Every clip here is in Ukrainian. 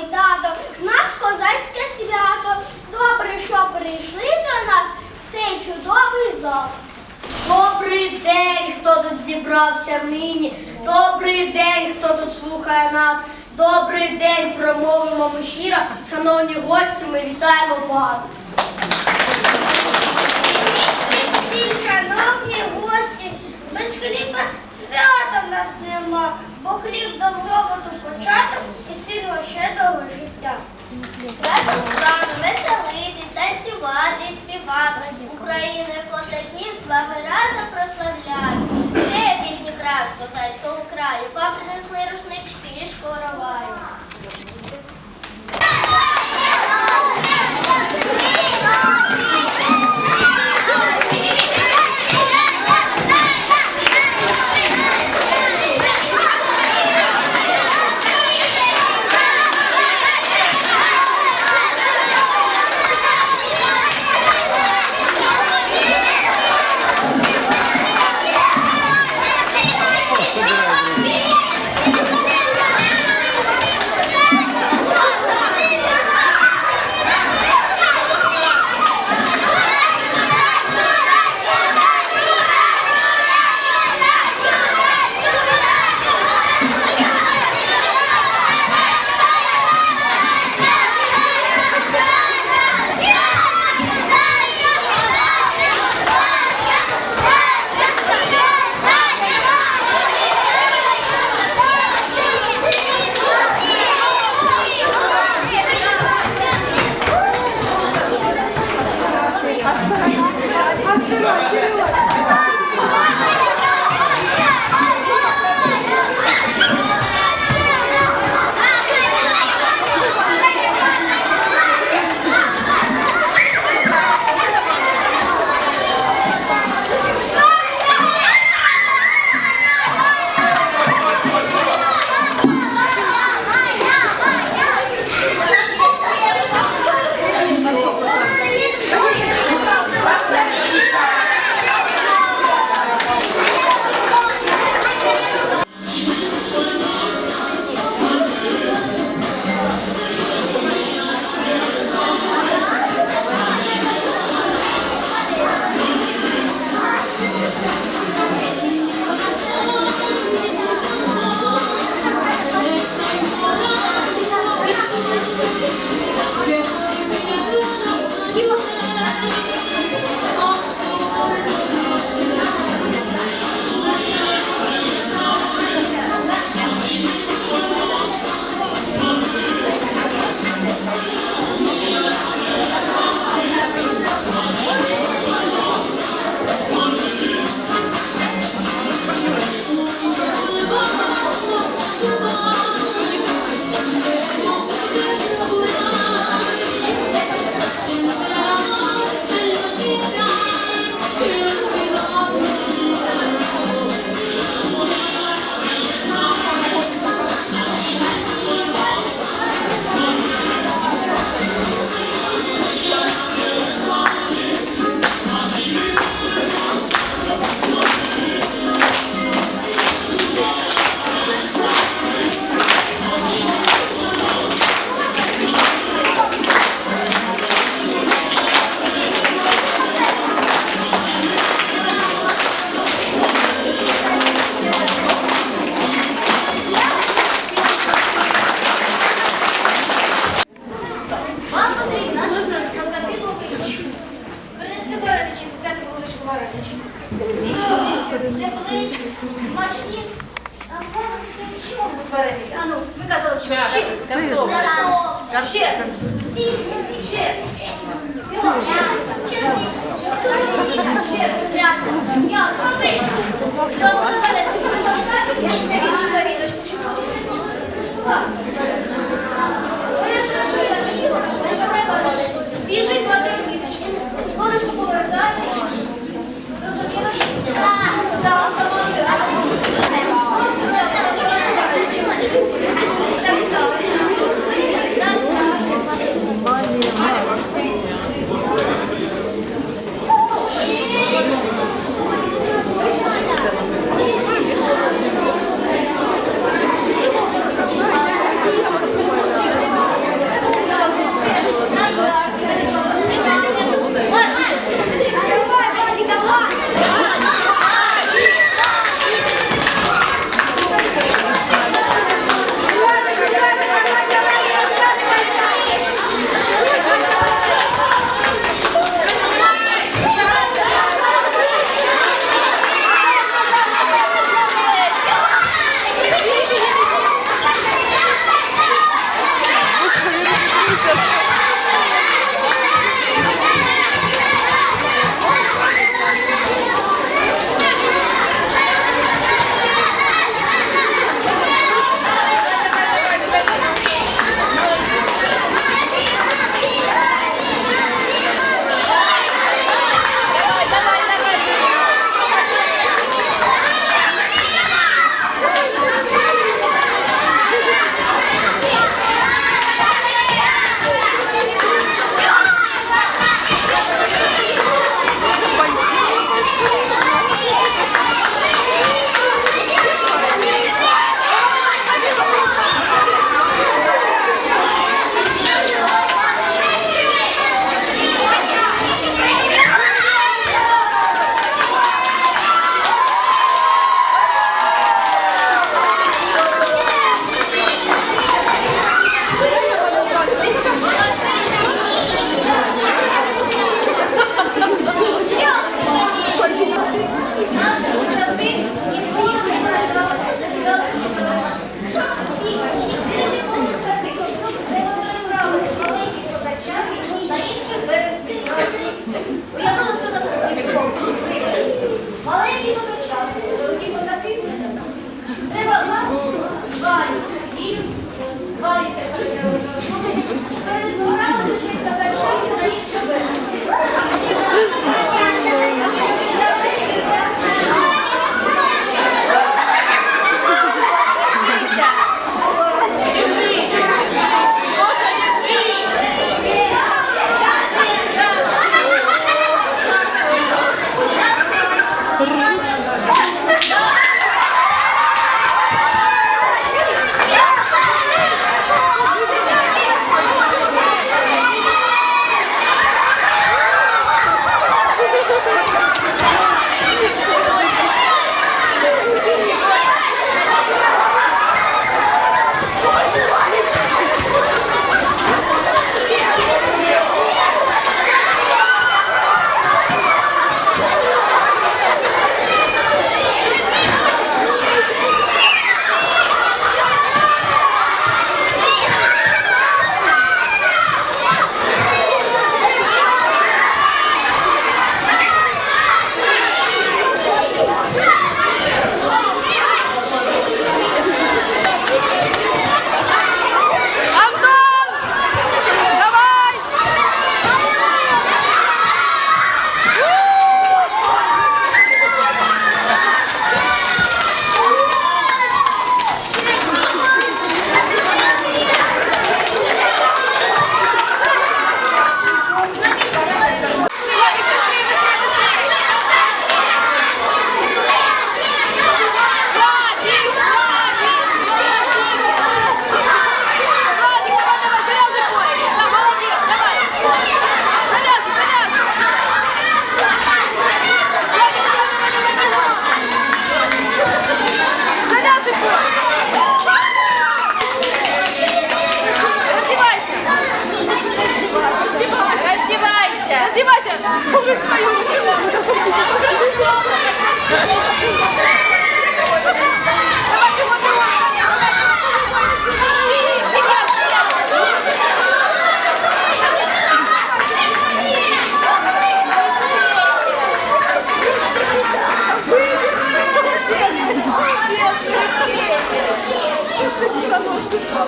мамо тато, в нас козацьке свято. Добре, що прийшли до нас в цей чудовий зал. Добрий день, хто тут зібрався нині. Добрий день, хто тут слухає нас. Добрий день, промовимо ми щиро. Шановні гості, ми вітаємо вас. Всі шановні гості, без хліба свята в нас нема, бо хліб добробуту початок і силу щедрого життя. Разом з вами веселитись, танцювати, і співати. Україною козаків з вами разом прославляти. Де Дніпра з козацького краю, вам принесли рушнички і шкороваю. Вам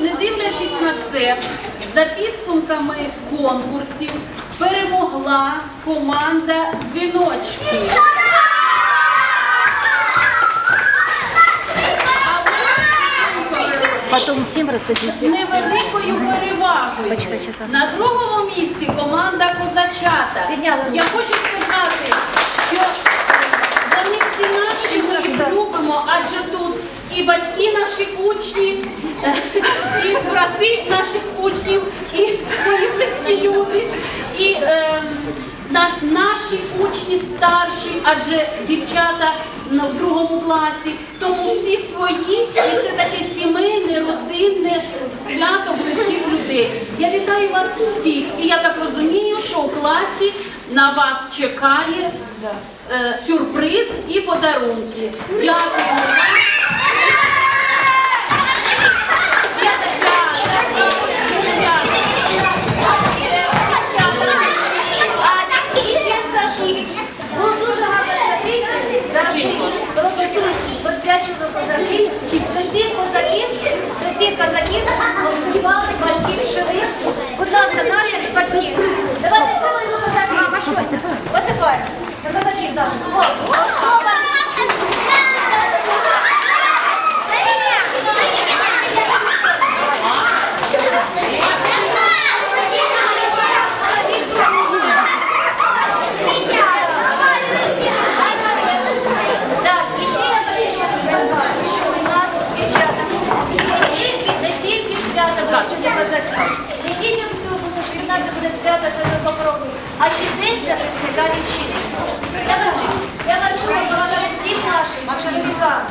не дивлячись на це, за підсумками конкурсів перемогла команда дзвіночки. Всем расскажите. з невеликою перевагою. На другому місці команда Козачата. Я хочу сказати, що вони всі наші, ми їх любимо, адже тут і батьки наших учнів, і брати наших учнів, і мої близькі люди, і е, наш, наші учні старші, адже дівчата в другому класі. Тому всі свої, і це таке сімейне, родинне свято близьких людей. Я вітаю вас всіх, і я так розумію, що у класі на вас чекає е, сюрприз і подарунки. Вам. І ще скажу, було дуже гарно традиція, завжди було посвячено козаків, до цих козаків, до цих козаків обзивали батьків шерифу. Будь ласка, наші батьки. Давайте козаків. Мама. Посипаємо. Козаків наших. Так, і ще я хочу сказати, що у нас дівчата не тільки, не тільки свято вручення козаків, не тільки в цьому що в нас буде свято Святого Покрови, а ще день захисника вітчизни. Я хочу, я всім нашим чоловікам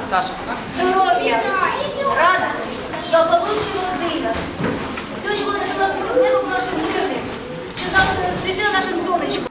здоров'я, радості, благополуччя в родинах. чого не було в було мирним, що там світило наше сонечко.